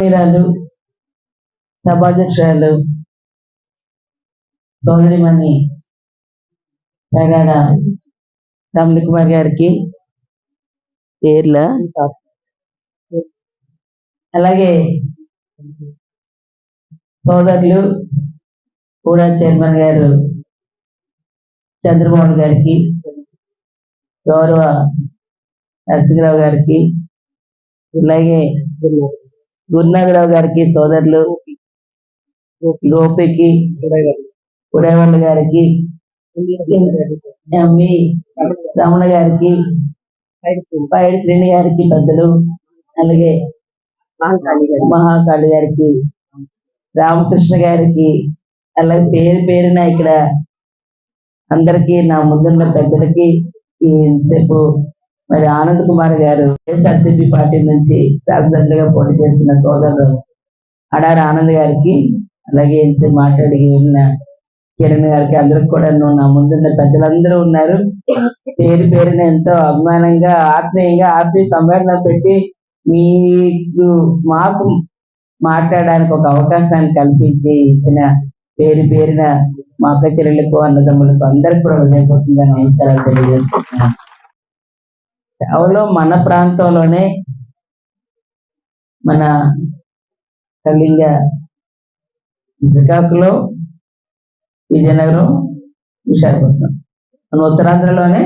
మీరాలు సభాధ్యక్షురాలు సోదరిమణి పేరాడ రమణ కుమార్ గారికి పేర్ల అలాగే సోదరులు కూడా చైర్మన్ గారు చంద్రమోహన్ గారికి గౌరవ నరసింహరావు గారికి అలాగే గురునాథరావు గారికి సోదరులు గోపికి ఉడేవల్ల గారికి ఎమ్మి రమణ గారికి పైడి శ్రేణి గారికి పెద్దలు అలాగే మహాకాళి గారికి రామకృష్ణ గారికి అలాగే పేరు పేరున ఇక్కడ అందరికీ నా ముందున్న పెద్దలకి ఈ సేపు మరి ఆనంద్ కుమార్ గారు వైఎస్ఆర్సీపీ పార్టీ నుంచి శాసనసభ్యులుగా పోటీ చేస్తున్న సోదరుడు అడారి ఆనంద్ గారికి అలాగే ఎంతసేపు మాట్లాడి ఉన్న కిరణ్ గారికి అందరికి కూడా నా ముందున్న పెద్దలందరూ ఉన్నారు. పేరు పేరున ఎంతో అభిమానంగా ఆత్మీయంగా ఆత్మీయ సంవేదన పెట్టి మీకు మాకు మాట్లాడడానికి ఒక అవకాశాన్ని కల్పించి ఇచ్చిన పేరు పేరున మా అక్క చెల్లెళ్ళకు అన్నదమ్ములకు అందరికి కూడా హృదయపూర్వకంగా నమస్కారాలు తెలియజేస్తున్నాను కేవలం మన ప్రాంతంలోనే మన కళింగ శ్రీకాకుళం విజయనగరం విశాఖపట్నం. మన ఉత్తరాంధ్రలోనే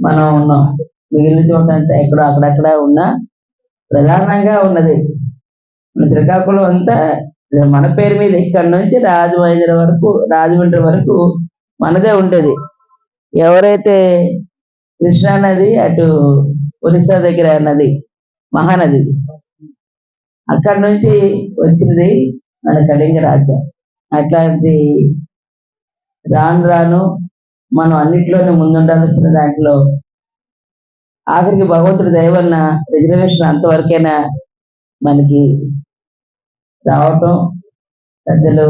మనం ఉన్నాం. మిగిలిన చోట ఎక్కడో అక్కడక్కడ ఉన్నా ప్రధానంగా ఉన్నది. మన శ్రీకాకుళం అంతా మన పేరు మీద ఇక్కడ నుంచి రాజమండ్రి వరకు రాజమండ్రి వరకు మనదే ఉండేది. ఎవరైతే కృష్ణా నది అటు ఒరిస్సా దగ్గర నది మహానది. అక్కడ నుంచి వచ్చింది మన కళింగ రాజ్యం. అట్లాంటి రాను రాను మనం అన్నిట్లోనే ముందుండాల్సిన దాంట్లో ఆఖరికి భగవంతుడి దయవలన రిజర్వేషన్ అంతవరకైనా మనకి రావటం పెద్దలు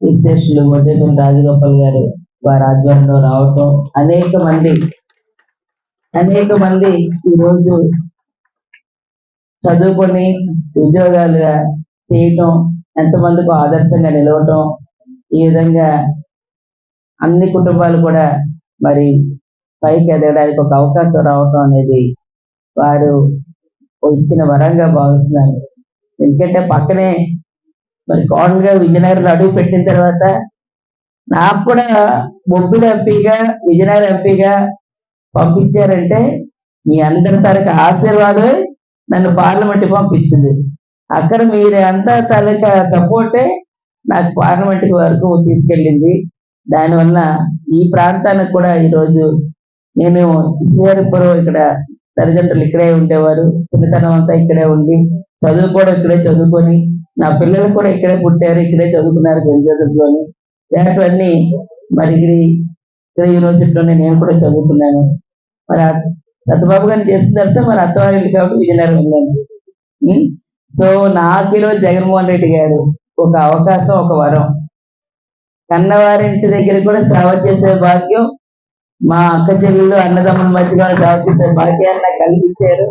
తీర్థేశులు మొడ్డేపల్లి రాజగోపాల్ గారు వారి ఆధ్వర్యంలో రావటం. అనేక మంది అనేక మంది ఈరోజు చదువుకొని ఉద్యోగాలుగా చేయటం ఎంతమందికి ఆదర్శంగా నిలవటం ఈ విధంగా అన్ని కుటుంబాలు కూడా మరి పైకి ఎదగడానికి ఒక అవకాశం రావటం అనేది వారు ఇచ్చిన వరంగా భావిస్తున్నారు ఎందుకంటే పక్కనే మరి కోడలుగా విజయనగరంలో అడుగు పెట్టిన తర్వాత నాకు కూడా బొబ్బిలి ఎంపీగా విజయనగరం ఎంపీగా పంపించారంటే మీ అందరి తరగతి ఆశీర్వాదమే నన్ను పార్లమెంట్ పంపించింది. అక్కడ మీరు అంతా తలక సపోర్టే నాకు పార్లమెంట్ వరకు తీసుకెళ్ళింది. దానివల్ల ఈ ప్రాంతానికి కూడా ఈరోజు నేను శ్రీహరిపురం ఇక్కడ తల్లిదండ్రులు ఇక్కడే ఉండేవారు. చిన్నతనం అంతా ఇక్కడే ఉండి చదువు కూడా ఇక్కడే చదువుకొని నా పిల్లలు కూడా ఇక్కడే పుట్టారు ఇక్కడే చదువుకున్నారు సెంట్ జోసెఫ్లోని. ఇలాంటివన్నీ మరి ఇక్కడ యూనివర్సిటీలోనే నేను కూడా చదువుకున్నాను. మరి సత్యబాబు గారిని చేసిన తర్వాత మరి అత్తవారి కాబట్టి విజయనగరం సో నా ఈరోజు జగన్మోహన్ రెడ్డి గారు ఒక అవకాశం ఒక వరం. కన్నవారింటి దగ్గర కూడా సేవ చేసే భాగ్యం మా అక్క చెల్లెళ్ళు అన్నదమ్ముల మధ్య కూడా సేవ చేసే భాగ్యాన్ని నాకు కల్పించారు.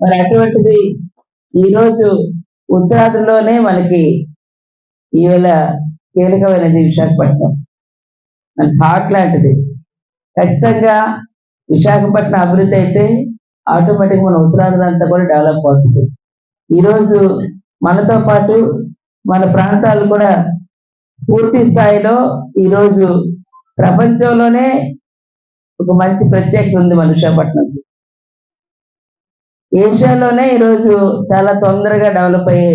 మరి అటువంటిది ఈరోజు ఉత్తరాదిలోనే మనకి ఈవేళ కీలకమైనది విశాఖపట్నం. మన హార్ట్ లాంటిది. ఖచ్చితంగా విశాఖపట్నం అభివృద్ధి అయితే ఆటోమేటిక్ మన ఉత్తరాంధ్ర అంతా కూడా డెవలప్ అవుతుంది. ఈరోజు మనతో పాటు మన ప్రాంతాలు కూడా పూర్తి స్థాయిలో ఈరోజు ప్రపంచంలోనే ఒక మంచి ప్రత్యేకత ఉంది మన విశాఖపట్నంకి ఏషియాలోనే ఈరోజు చాలా తొందరగా డెవలప్ అయ్యే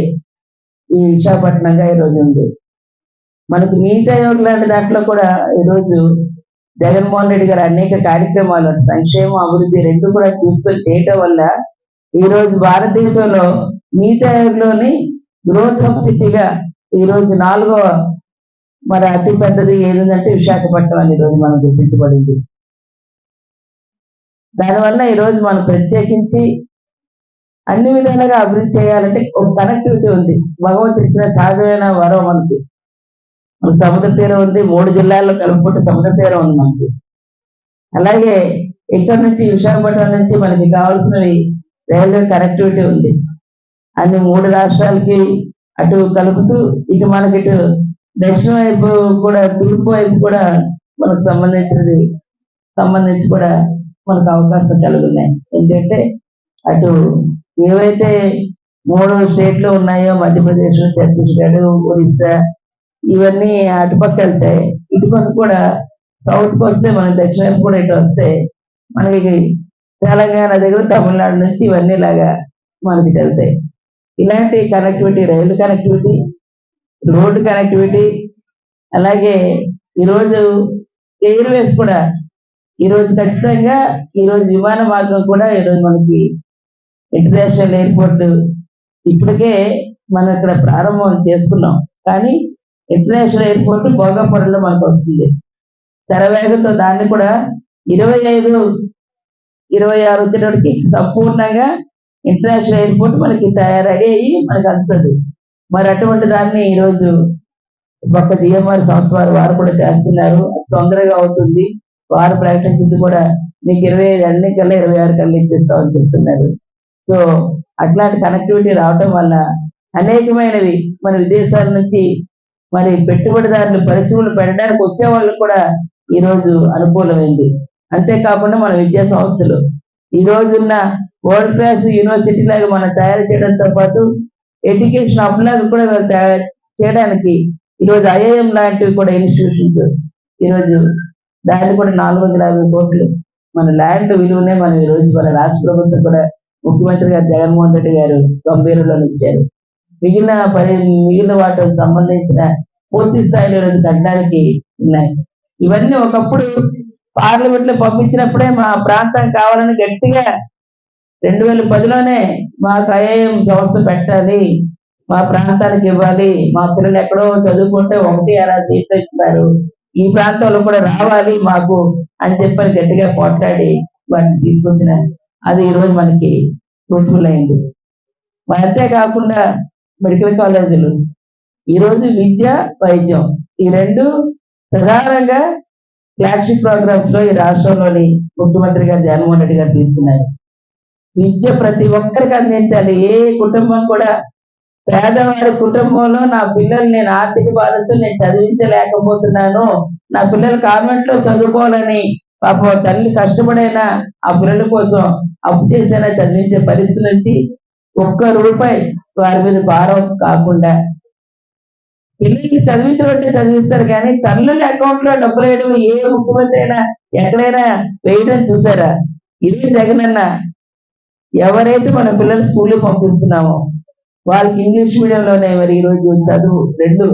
ఈ విశాఖపట్నంగా ఈరోజు ఉంది. మనకు నీతి ఆయోగ్ లాంటి దాంట్లో కూడా ఈరోజు జగన్మోహన్ రెడ్డి గారు అనేక కార్యక్రమాలు సంక్షేమం అభివృద్ధి రెండు కూడా చూసుకొని చేయటం వల్ల ఈ రోజు భారతదేశంలో నీతి ఆయోగ్లోని గ్రోత్ హబ్ సిటీగా ఈ రోజు నాలుగో మరి అతి పెద్దది ఏదంటే విశాఖపట్నం అని ఈరోజు మనం గుర్తించబడింది. దానివల్ల ఈరోజు మనం ప్రత్యేకించి అన్ని విధాలుగా అభివృద్ధి చేయాలంటే ఒక కనెక్టివిటీ ఉంది. భగవంతుడు ఇచ్చిన సహజమైన వరం మనకి. మనకు సముద్ర తీరం ఉంది మూడు జిల్లాల్లో కలుపుకుంటే సముద్ర తీరం ఉంది మనకి. అలాగే ఇక్కడ నుంచి విశాఖపట్నం నుంచి మనకి కావాల్సినవి రైల్వే కనెక్టివిటీ ఉంది. అన్ని మూడు రాష్ట్రాలకి అటు కలుపుతూ ఇటు మనకి ఇటు దక్షిణ వైపు కూడా తూర్పు వైపు కూడా మనకు సంబంధించినది సంబంధించి కూడా మనకు అవకాశం కలుగున్నాయి. ఎందుకంటే అటు ఏవైతే మూడు స్టేట్లు ఉన్నాయో మధ్యప్రదేశ్ ఛత్తీస్గఢ్ ఒరిస్సా ఇవన్నీ అటుపక్క వెళ్తాయి ఇటుపక్క కూడా సౌత్కి వస్తే మనకి దక్షిణ కూడా ఇటు వస్తే మనకి తెలంగాణ దగ్గర తమిళనాడు నుంచి ఇవన్నీ లాగా మనకి వెళ్తాయి ఇలాంటి కనెక్టివిటీ రైలు కనెక్టివిటీ రోడ్డు కనెక్టివిటీ అలాగే ఈరోజు ఎయిర్వేస్ కూడా ఈరోజు ఖచ్చితంగా ఈరోజు విమాన మార్గం కూడా ఈరోజు మనకి ఇంటర్నేషనల్ ఎయిర్పోర్ట్ ఇప్పటికే మనం ఇక్కడ ప్రారంభం చేసుకున్నాం. కానీ ఇంటర్నేషనల్ ఎయిర్పోర్ట్ భోగాపురంలో మనకు వస్తుంది. శరవేగంతో దాన్ని కూడా ఇరవై ఐదు ఇరవై ఆరు వచ్చేటప్పటికి సంపూర్ణంగా ఇంటర్నేషనల్ ఎయిర్పోర్ట్ మనకి తయారు రెడీ అయ్యి మనకి అందుతుంది. మరి అటువంటి దాన్ని ఈరోజు పక్క జిఎంఆర్ సంస్థ వారు వారు కూడా చేస్తున్నారు. తొందరగా అవుతుంది. వారు ప్రకటించింది కూడా మీకు ఇరవై ఐదు అన్ని కల్లా ఇరవై ఆరు కల్లా ఇచ్చేస్తామని చెప్తున్నారు. సో అట్లాంటి కనెక్టివిటీ రావటం వల్ల అనేకమైనవి మన విదేశాల నుంచి మరి పెట్టుబడిదారులు పరిశ్రమలు పెట్టడానికి వచ్చే వాళ్ళు కూడా ఈ రోజు అనుకూలమైంది. అంతేకాకుండా మన విద్యా సంస్థలు. ఈ రోజున్న వరల్డ్ క్లాస్ యూనివర్సిటీ లాగా మనం తయారు చేయడంతో పాటు ఎడ్యుకేషన్ హబ్ లాగా కూడా తయారు చేయడానికి ఈరోజు ఐఐఎం లాంటివి కూడా ఇన్స్టిట్యూషన్స్ ఈరోజు దాన్ని కూడా నాలుగు వందల యాభై కోట్లు మన ల్యాండ్ విలువనే మనం ఈరోజు రోజు మన రాష్ట్ర ప్రభుత్వం కూడా ముఖ్యమంత్రి గారు జగన్మోహన్ రెడ్డి గారు గంభీరంలో ఇచ్చారు మిగిలిన పరి మిగిలిన వాటికి సంబంధించిన పూర్తి స్థాయిలో ఈరోజు కట్టడానికి ఉన్నాయి. ఇవన్నీ ఒకప్పుడు పార్లమెంట్లో పంపించినప్పుడే మా ప్రాంతం కావాలని గట్టిగా రెండు వేల పదిలోనే మాకు ఐఐఎం సంస్థ పెట్టాలి మా ప్రాంతానికి ఇవ్వాలి మా పిల్లలు ఎక్కడో చదువుకుంటే ఒకటి అలా సీట్లు ఇస్తున్నారు ఈ ప్రాంతంలో కూడా రావాలి మాకు అని చెప్పని గట్టిగా పోట్లాడి వాటిని తీసుకొచ్చిన అది ఈరోజు మనకి ఫ్రూట్ఫుల్ అయింది. మరి అంతేకాకుండా మెడికల్ కాలేజీలు. ఈ రోజు విద్య వైద్యం. ఈ రెండు ప్రధానంగా ఫ్లాగ్షిప్ ప్రోగ్రామ్స్లో ఈ రాష్ట్రంలోని ముఖ్యమంత్రి గారు జగన్మోహన్ రెడ్డి గారు తీసుకున్నారు. విద్య ప్రతి ఒక్కరికి అందించాలి. ఏ కుటుంబం కూడా పేదవారి కుటుంబంలో నా పిల్లలు నేను ఆర్థిక బాధతో నేను చదివించలేకపోతున్నాను. నా పిల్లలు కాన్వెంట్లో చదువుకోవాలని పాప తల్లి కష్టపడైనా ఆ పిల్లల కోసం అప్పు చేసైనా చదివించే పరిస్థితి నుంచి ఒక్క రూపాయి వారి మీద భారం కాకుండా. పిల్లల్ని చదివించడం చదివిస్తారు కానీ తల్లుల అకౌంట్లో డబ్బులు వేయడం ఏ ముఖ్యమంత్రి అయినా ఎక్కడైనా వేయడం చూసారా? ఇది జగనన్న. ఎవరైతే మన పిల్లలు స్కూల్ పంపిస్తున్నామో వాళ్ళకి ఇంగ్లీష్ మీడియంలోనే మరి ఈరోజు చదువు రెండు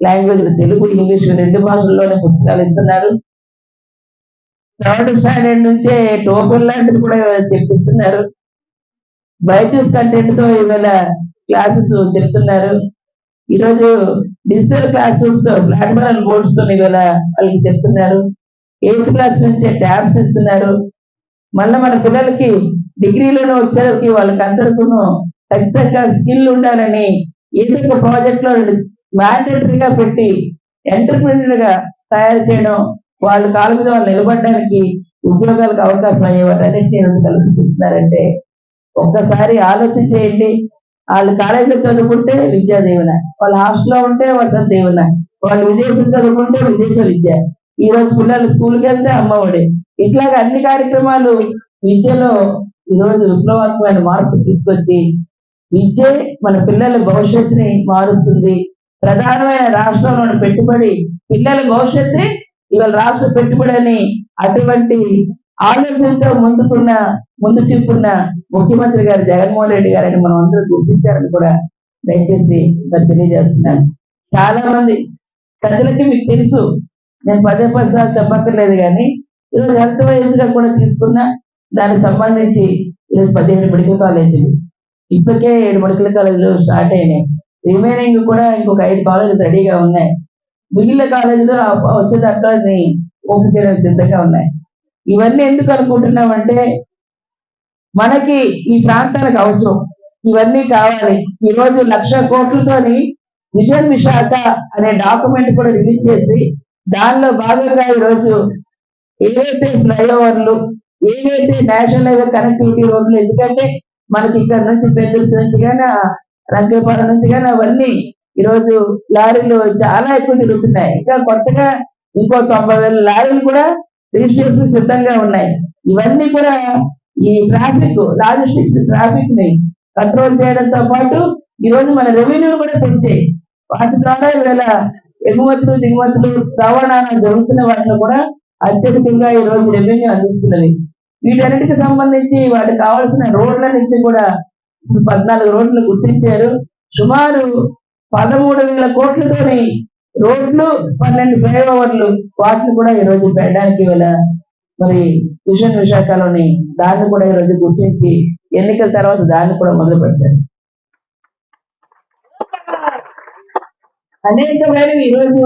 లాంగ్వేజ్ తెలుగు ఇంగ్లీష్ రెండు భాషల్లోనే పుస్తకాలు ఇస్తున్నారు. థర్డ్ స్టాండర్డ్ నుంచే టోపర్ లాంటిది కూడా చెప్పిస్తున్నారు. బయట కంటెంట్తో ఇవాళ క్లాసెస్ చెప్తున్నారు. ఈరోజు డిజిటల్ క్లాస్ రూమ్స్తో బ్లాక్ బోర్డ్స్తో ఇవాళ వాళ్ళకి చెప్తున్నారు. ఎయిత్ క్లాస్ నుంచే ట్యాబ్స్ ఇస్తున్నారు. మళ్ళీ మన పిల్లలకి డిగ్రీలోనే వచ్చేసరికి వాళ్ళకి అందరికీ ఖచ్చితంగా స్కిల్ ఉండాలని ఏదో ఒక ప్రాజెక్ట్లో మ్యాండేటరీగా పెట్టి ఎంటర్ప్రినర్గా తయారు చేయడం వాళ్ళ కాళ్ళ మీద వాళ్ళు నిలబడడానికి ఉద్యోగాలకు అవకాశం అయ్యే అన్నింటినీ ఈరోజు కల్పించిస్తున్నారంటే ఒక్కసారి ఆలోచన చేయండి. వాళ్ళు కాలేజీలో చదువుకుంటే విద్యా దీవెన వాళ్ళు హాస్టల్లో ఉంటే వసతి దీవెన వాళ్ళు విదేశం చదువుకుంటే విదేశ విద్య. ఈ రోజు పిల్లలు స్కూల్కి వెళ్తే అమ్మఒడి ఇట్లాగా అన్ని కార్యక్రమాలు విద్యలో ఈ రోజు విప్లవాత్మకమైన మార్పు తీసుకొచ్చి విద్య మన పిల్లల భవిష్యత్తుని మారుస్తుంది. ప్రధానమైన రాష్ట్రంలోని పెట్టుబడి పిల్లల భవిష్యత్తే ఇవాళ రాష్ట్ర పెట్టుబడి అని అటువంటి ఆలోచనతో ముందుకున్న ముందు చూపున్న ముఖ్యమంత్రి గారు జగన్మోహన్ రెడ్డి గారని మనం అందరూ గుర్తించారని కూడా దయచేసి మరి తెలియజేస్తున్నాను. చాలా మంది ప్రజలకి మీకు తెలుసు నేను పదే పదిసార్లు చెప్పక్కర్లేదు కానీ ఈరోజు హెల్త్ వైజ్గా కూడా తీసుకున్న దానికి సంబంధించి ఈరోజు పదిహేడు మెడికల్ కాలేజీలు. ఇప్పటికే ఏడు మెడికల్ కాలేజీలు స్టార్ట్ అయినాయి. రిమైనింగ్ కూడా ఇంకొక ఐదు కాలేజీలు రెడీగా ఉన్నాయి. మిగిలిన కాలేజీలు వచ్చే దాంట్లో ఓపిక చేయడానికి సిద్ధంగా ఉన్నాయి. ఇవన్నీ ఎందుకు అనుకుంటున్నామంటే మనకి ఈ ప్రాంతానికి అవసరం. ఇవన్నీ కావాలి. ఈ రోజు లక్ష కోట్లతోని విజన్ విశాఖ అనే డాక్యుమెంట్ కూడా రిలీజ్ చేసి దానిలో భాగంగా ఈ రోజు ఏవైతే ఫ్లైఓవర్లు ఏవైతే నేషనల్ హైవే కనెక్టివిటీ రోడ్లు ఎందుకంటే మనకి ఇక్కడ నుంచి పెద్దల నుంచి కానీ రంగపాలెం నుంచి కానీ అవన్నీ ఈరోజు లారీలు చాలా ఎక్కువ తిరుగుతున్నాయి. ఇంకా కొత్తగా ఇంకో తొంభై వేల లారీలు కూడా రిజిస్ట్రేషన్ సిద్ధంగా ఉన్నాయి. ఇవన్నీ కూడా ఈ ట్రాఫిక్ లాజిస్టిక్స్ ట్రాఫిక్ని కంట్రోల్ చేయడంతో పాటు ఈ రోజు మన రెవెన్యూ కూడా పెంచాయి. వాటి ద్వారా ఇవాళ ఎగుమతులు దిగుమతులు రవాణా జరుగుతున్న వాటిలో కూడా అత్యధికంగా ఈ రోజు రెవెన్యూ అందిస్తున్నది వీటన్నిటికి సంబంధించి వాటికి కావాల్సిన రోడ్లన్నింటినీ కూడా పద్నాలుగు రోడ్లు గుర్తించారు. సుమారు పదమూడు వేల కోట్లతోని రోడ్లు పన్నెండు ఫ్లైఓవర్లు వాటిని కూడా ఈ రోజు పెట్టడానికి వీళ్ళ మరి విషన్ విశాఖలోని దాన్ని కూడా ఈ రోజు గుర్తించి ఎన్నికల తర్వాత దాన్ని కూడా మొదలు పెడతారు అనేకమైనవి ఈరోజు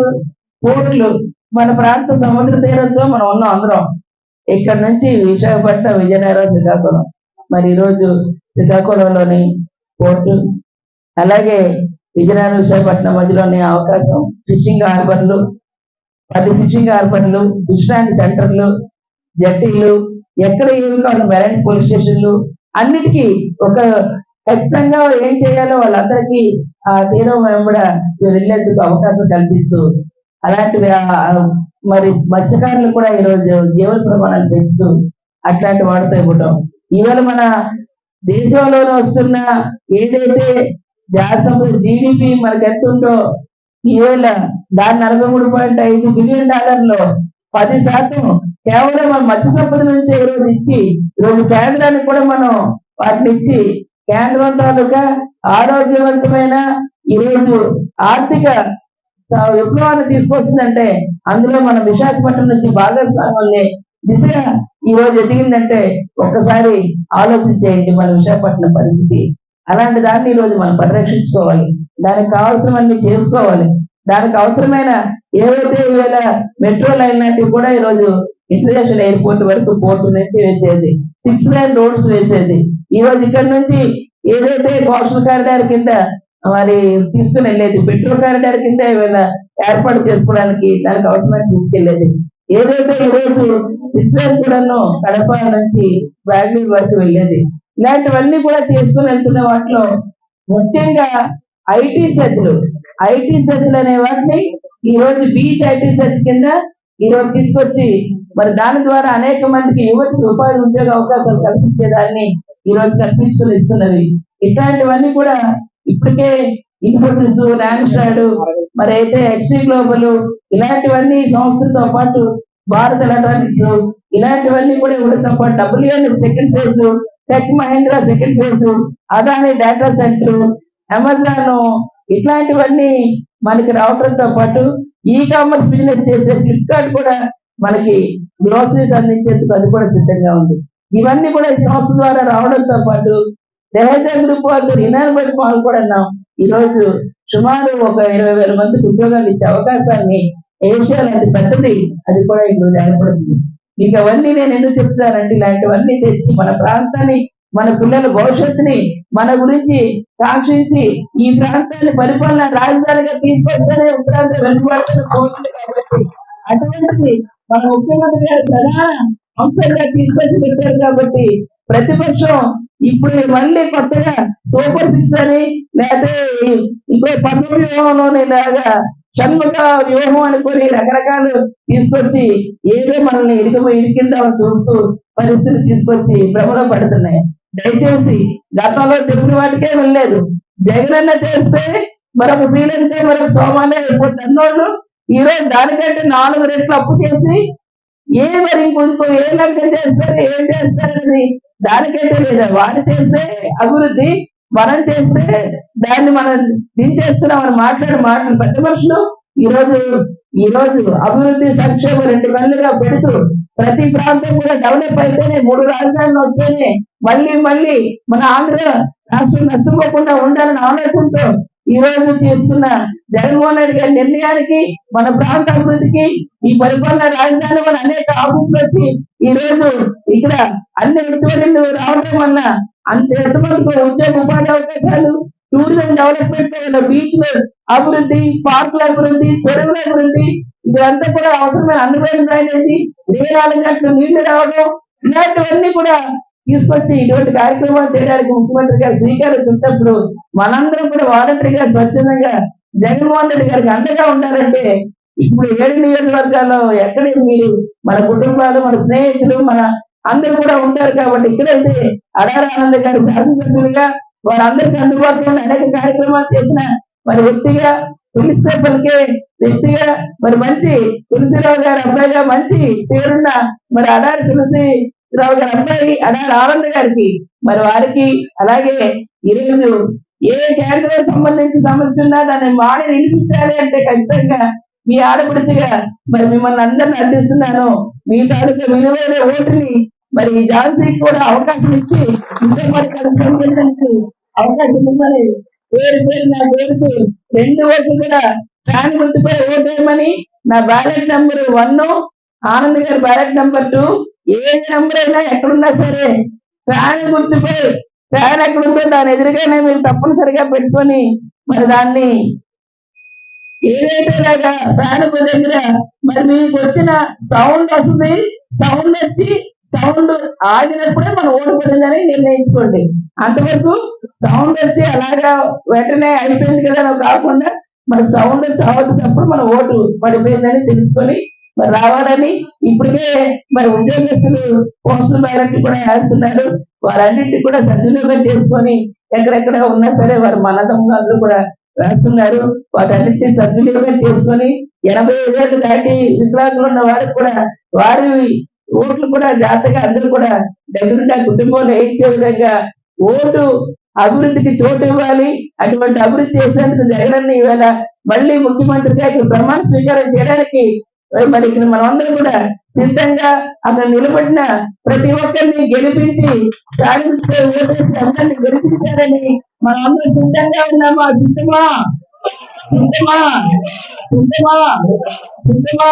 పోర్ట్లు మన ప్రాంత సముద్ర తీరంతో మనం ఉన్నాం అందరం. ఇక్కడ నుంచి విశాఖపట్నం విజయనగరం శ్రీకాకుళం. మరి ఈరోజు శ్రీకాకుళంలోని పోర్టు అలాగే విజయనగరం విశాఖపట్నం మధ్యలోని అవకాశం ఫిషింగ్ హార్బర్లు పది ఫిషింగ్ హార్బర్లు విశ్రాంతి సెంటర్లు జట్టీలు ఎక్కడ ఏమి కావాలి? మెరైన్ పోలీస్ స్టేషన్లు. అన్నిటికీ ఒక ఖచ్చితంగా ఏం చేయాలో వాళ్ళందరికీ ఆ తీరం వెంబడ వెళ్ళేందుకు అవకాశం కల్పిస్తూ అలాంటివి మరి మత్స్యకారులు కూడా ఈరోజు జీవన ప్రమాణాలు పెంచుతూ అట్లాంటి వాడుతూ ఇవ్వటం. ఇవాళ మన దేశంలోనే వస్తున్న ఏదైతే జాతీయ జీడిపి మనకి ఎంత ఉందో ఏళ్ళ దాని నలభై మూడు పాయింట్ ఐదు బిలియన్ డాలర్లో పది శాతం కేవలం మన మత్స్య సంపద నుంచి ఈరోజు ఇచ్చి ఈరోజు కేంద్రానికి కూడా మనం వాటిని ఇచ్చి కేంద్రం తాలూకా ఆరోగ్యవంతమైన ఈరోజు ఆర్థిక విప్లవాన్ని తీసుకొస్తుందంటే అందులో మన విశాఖపట్నం నుంచి భాగస్వామ్యం దిశగా ఈ రోజు ఎదిగిందంటే ఒక్కసారి ఆలోచించేయండి మన విశాఖపట్నం పరిస్థితి. అలాంటి దాన్ని ఈ రోజు మనం పరిరక్షించుకోవాలి. దానికి కావాల్సినవన్నీ చేసుకోవాలి. దానికి అవసరమైన ఏవైతే ఈవేళ మెట్రో లైన్ లాంటివి కూడా ఈ రోజు ఇంటర్నేషనల్ ఎయిర్పోర్ట్ వరకు పోర్టు నుంచి వేసేది సిక్స్ లైన్ రోడ్స్ వేసేది. ఈ రోజు ఇక్కడ నుంచి ఏదైతే కోస్టల్ కారిడార్ కింద మరి తీసుకుని వెళ్ళేది పెట్రోల్ కారిడార్ కింద ఏమైనా ఏర్పాటు చేసుకోవడానికి దానికి అవసరమైన తీసుకెళ్ళేది ఏదైతే ఈ సిక్స్ లైన్ కూడాను కడప నుంచి బెంగళూరు వరకు వెళ్ళేది ఇలాంటివన్నీ కూడా చేసుకుని వెళ్తున్న వాటిలో ముఖ్యంగా ఐటీ సెజ్లు ఐటీ సెజ్లు అనే వాటిని ఈ రోజు బీచ్ ఐటీ సెజ్ కింద ఈ రోజు తీసుకొచ్చి మరి దాని ద్వారా అనేక మందికి యువతికి ఉపాధి ఉద్యోగ అవకాశాలు కల్పించేదాన్ని ఈ రోజు కల్పించుకుని ఇస్తున్నవి. ఇట్లాంటివన్నీ కూడా ఇప్పటికే ఇన్ఫోసిస్ నాన్స్టాడ్ మరి అయితే హెచ్డి గ్లోబల్ ఇలాంటివన్నీ సంస్థలతో పాటు భారత్ ఎలక్ట్రానిక్స్ ఇలాంటివన్నీ కూడా ఇవ్వడంతో పాటు WN second phase tech Mahindra second phase Adani data centre Amazon ఇట్లాంటివన్నీ మనకి రావడంతో పాటు ఈ కామర్స్ బిజినెస్ చేసే ఫ్లిప్కార్ట్ కూడా మనకి గ్రోసరీస్ అందించేందుకు అది కూడా సిద్ధంగా ఉంది. ఇవన్నీ కూడా ఈ సంస్థ ద్వారా రావడంతో పాటు దహేజా గ్రూప్ వాళ్ళు ఇనానబడి మాల్ కూడా ఈ రోజు సుమారు ఒక ఇరవై వేల మందికి ఉద్యోగాలు ఇచ్చే అవకాశాన్ని ఏషియా లాంటి పెద్దది అది కూడా ఈ ఏర్పడుతుంది మీకు అవన్నీ నేను ఎందుకు చెప్తానంటే ఇలాంటివన్నీ తెచ్చి మన ప్రాంతాన్ని మన పిల్లల భవిష్యత్తుని మన గురించి కాంక్షించి ఈ ప్రాంతాన్ని పరిపాలన రాజధానిగా తీసుకొస్తేనే ఉత్తరాంధ్ర వెనుకబడుతున్న కోరుతుంది కాబట్టి అటువంటిది మన ముఖ్యమంత్రి గారు ప్రధాన అంశంగా తీసుకొచ్చి పెట్టారు కాబట్టి ప్రతిపక్షం ఇప్పుడు మళ్ళీ కొత్తగా సూపర్ సిక్స్ అని లేకపోతే ఇంకో పద్మ వ్యూహంలోని లాగా షణ్ముఖ వ్యూహం అనుకొని రకరకాలు తీసుకొచ్చి ఏదో మనల్ని ఇడికి ఇడికిందామని చూస్తూ పరిస్థితి తీసుకొచ్చి భ్రమలో పడుతున్నాయి. దయచేసి గతంలో చెప్పిన వాటికే వెళ్ళలేదు. జగనన్న చేస్తే మరొక శ్రీలంక మరొక సోమాలే అయిపోతుంది అన్నోళ్ళు. ఈ రోజు దానికంటే నాలుగు రెట్లు అప్పు చేసి ఏ మరి ఇంకొంచెం ఏ లంక చేస్తారు ఏం చేస్తారని దానికంటే లేదా. వాడు చేస్తే అభివృద్ధి మనం చేస్తే దాన్ని మనం దించేస్తున్నాం అని మాట్లాడే మాటలు పెద్ద మనుషులు ఈ రోజు ఈ రోజు అభివృద్ధి సంక్షేమం రెండు కళ్ళుగా పెడుతూ ప్రతి ప్రాంతం కూడా డెవలప్ అయితేనే మూడు రాజధానులు వస్తేనే మళ్ళీ మళ్ళీ మన ఆంధ్ర రాష్ట్రం నష్టపోకుండా ఉండాలనే ఆలోచనతో ఈ రోజు తీసుకున్న జగన్మోహన్ రెడ్డి గారి నిర్ణయానికి మన ప్రాంత అభివృద్ధికి ఈ పరిపాలన రాజధాని వల్ల అనేక ఆఫీసులు వచ్చి ఈ రోజు ఇక్కడ అన్ని ఉద్యోగులు రావడం వల్ల అంత ఎంతమందికి ఉద్యోగ ఉపాధి అవకాశాలు టూరిజం డెవలప్మెంట్ బీచ్ బీచ్లు అభివృద్ధి పార్కుల అభివృద్ధి చెరువుల అభివృద్ధి ఇదంతా కూడా అవసరమైన అందుబాటు డ్రైనేజీ ఇరవై నాలుగు గంటలు నీళ్ళు రావడం ఇలాంటివన్నీ కూడా తీసుకొచ్చి ఇటువంటి కార్యక్రమాలు చేయడానికి ముఖ్యమంత్రి గారు శ్రీకారం చుట్టప్పుడు మనందరం కూడా వాలంటరీగా స్వచ్ఛందంగా జగన్మోహన్ రెడ్డి గారికి అండగా ఉండాలంటే ఇప్పుడు ఏడు నియోజకవర్గాల్లో ఎక్కడ మీరు మన కుటుంబాలు మన స్నేహితులు మన అందరూ కూడా ఉంటారు కాబట్టి ఇక్కడైతే అడార ఆనంద్ గారు శాసనసభ్యులుగా వారందరికీ అందుబాటులో ఉన్న అనేక కార్యక్రమాలు చేసిన మరి వ్యక్తిగా పిలిస్తే పలికే వ్యక్తిగా మరి మంచి తులసిరావు గారి అబ్బాయిగా మంచి పేరున్న మరి అడారి తులసిరావు గారి అబ్బాయి అడారి ఆనంద్ గారికి మరి వారికి అలాగే ఈరోజు ఏ క్యాన్సర్ సంబంధించి సమస్య ఉన్నా దాన్ని వాడి నిలిపించాలి అంటే ఖచ్చితంగా మీ ఆడపడుచుగా మరి మిమ్మల్ని అందరిని అందిస్తున్నాను మీ తాలూకా విలువైన ఓటుని మరి ఝాన్సీకి కూడా అవకాశం ఇచ్చి ఇంతమంది అవకాశం ఇవ్వాలి. పేరు పేరు నా పేరుకు రెండు ఓట్లు కూడా ఫ్యాన్ గుర్తుపై ఓటేయమని నా బ్యాలెట్ నెంబర్ వన్ ఆనంద్ గారి బ్యాలెట్ నెంబర్ టూ ఏ నెంబర్ అయినా ఎక్కడున్నా సరే ఫ్యాన్ గుర్తుపై ఫ్యాన్ ఎక్కడుందో దాని ఎదురుగానే మీరు తప్పనిసరిగా పెట్టుకొని మరి దాన్ని ఏదైతే లాగా ఫ్యాన్ దగ్గర మరి మీకు వచ్చిన సౌండ్ వస్తుంది. సౌండ్ వచ్చి సౌండ్ ఆడినప్పుడే మనం ఓటు నిర్ణయించుకోండి. అంతవరకు సౌండ్ వచ్చి అలాగా వెంటనే అయిపోయింది కదా అని కాకుండా మనకు సౌండ్ వచ్చి అవద్దప్పుడు మన ఓటు పడిపోయిందని తెలుసుకొని రావాలని ఇప్పటికే మరి ఉద్యోగస్తులు పోస్టుల బ్యాలెట్ కూడా వేస్తున్నారు వారన్నింటినీ కూడా సద్వినియోగం చేసుకొని ఎక్కడెక్కడ ఉన్నా సరే వారు మనదమ్ములు కూడా వేస్తున్నారు వాటన్నిటిని సద్వినియోగం చేసుకొని ఎనభై ఐదేళ్ళు దాటి వికలాంగులు ఉన్న వారికి కూడా వారి ఓట్లు కూడా జాతగా అందరూ కూడా దగ్గరుండి ఆ కుటుంబంలో ఇచ్చే విధంగా ఓటు అభివృద్ధికి చోటు ఇవ్వాలి. అటువంటి అభివృద్ధి చేసేందుకు జగనన్న ఈవేళ మళ్ళీ ముఖ్యమంత్రిగా ఇక్కడ ప్రమాణ స్వీకారం చేయడానికి మరి ఇక్కడ మనమందరం కూడా సిద్ధంగా అక్కడ నిలబడిన ప్రతి ఒక్కరిని గెలిపించి సాధించే ఓటేసి అందరిని సిద్ధంగా ఉన్నామా? సిద్ధమా? సిద్ధమా? సిద్ధమా? సిద్ధమా?